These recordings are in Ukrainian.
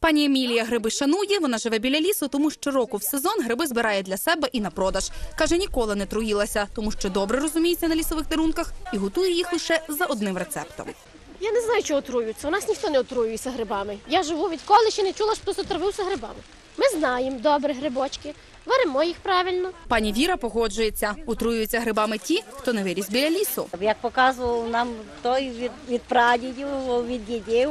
Пані Емілія гриби шанує. Вона живе біля лісу, тому щороку в сезон гриби збирає для себе і на продаж. Каже, ніколи не труїлася, тому що добре розуміється на лісових дарунках і готує їх лише за одним рецептом. Я не знаю, чого отруюються. У нас ніхто не отруюється грибами. Я живу відколи ще не чула, що хтось отравився грибами. Ми знаємо добре грибочки, варимо їх правильно. Пані Віра погоджується, отруюються грибами ті, хто не виріс біля лісу. Як показував нам той від, від прадідів, від дідів,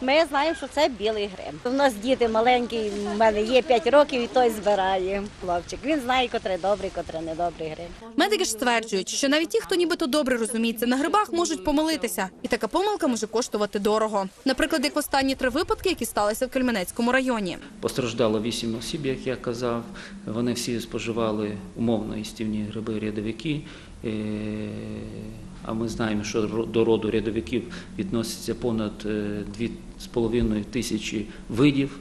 ми знаємо, що це білий гриб. У нас діти маленькі, в мене є 5 років, і той збирає хлопчик. Він знає, котре добрий, котре недобрий гриб. Медики ж стверджують, що навіть ті, хто нібито добре розуміється на грибах, можуть помилитися, і така помилка може коштувати дорого. Наприклад, як останні три випадки, які сталися в Кельменецькому районі. Постраждало вісім осіб, як я казав. Вони всі споживали умовно істівні гриби рядовики. Е, А ми знаємо, що до роду рядовиків відноситься понад е, 2,5 тисячі видів.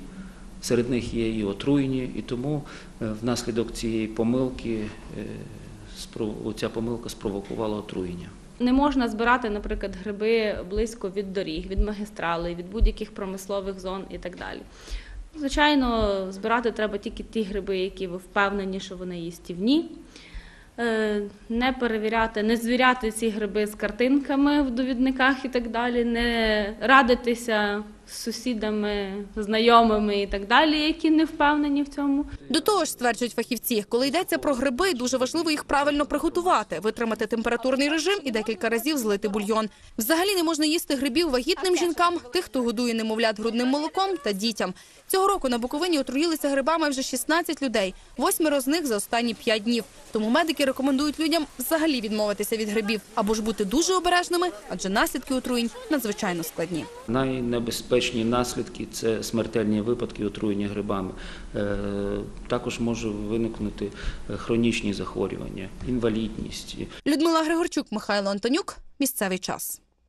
Серед них є і отруйні, і тому е, внаслідок цієї помилки е, ця помилка спровокувала отруєння. Не можна збирати, наприклад, гриби близько від доріг, від магістралей, від будь-яких промислових зон і так далі. Звичайно, збирати треба тільки ті гриби, які ви впевнені, що вони їстівні. Е, Не перевіряти, не звіряти ці гриби з картинками в довідниках і так далі, не радитися з сусідами, знайомими і так далі, які не впевнені в цьому. До того ж, стверджують фахівці, коли йдеться про гриби, дуже важливо їх правильно приготувати, витримати температурний режим і декілька разів злити бульйон. Взагалі не можна їсти грибів вагітним жінкам, тих, хто годує немовлят грудним молоком та дітям. Цього року на Буковині отруїлися грибами вже 16 людей, восьмеро з них за останні 5 днів. Тому медики рекомендують людям взагалі відмовитися від грибів або ж бути дуже обережними, адже наслідки отруєнь надзвичайно складні. Найнебезпечні наслідки це смертельні випадки отруєння грибами. Е, Також може виникнути е, хронічні захворювання, інвалідність. Людмила Григорчук, Михайло Антонюк. Місцевий час.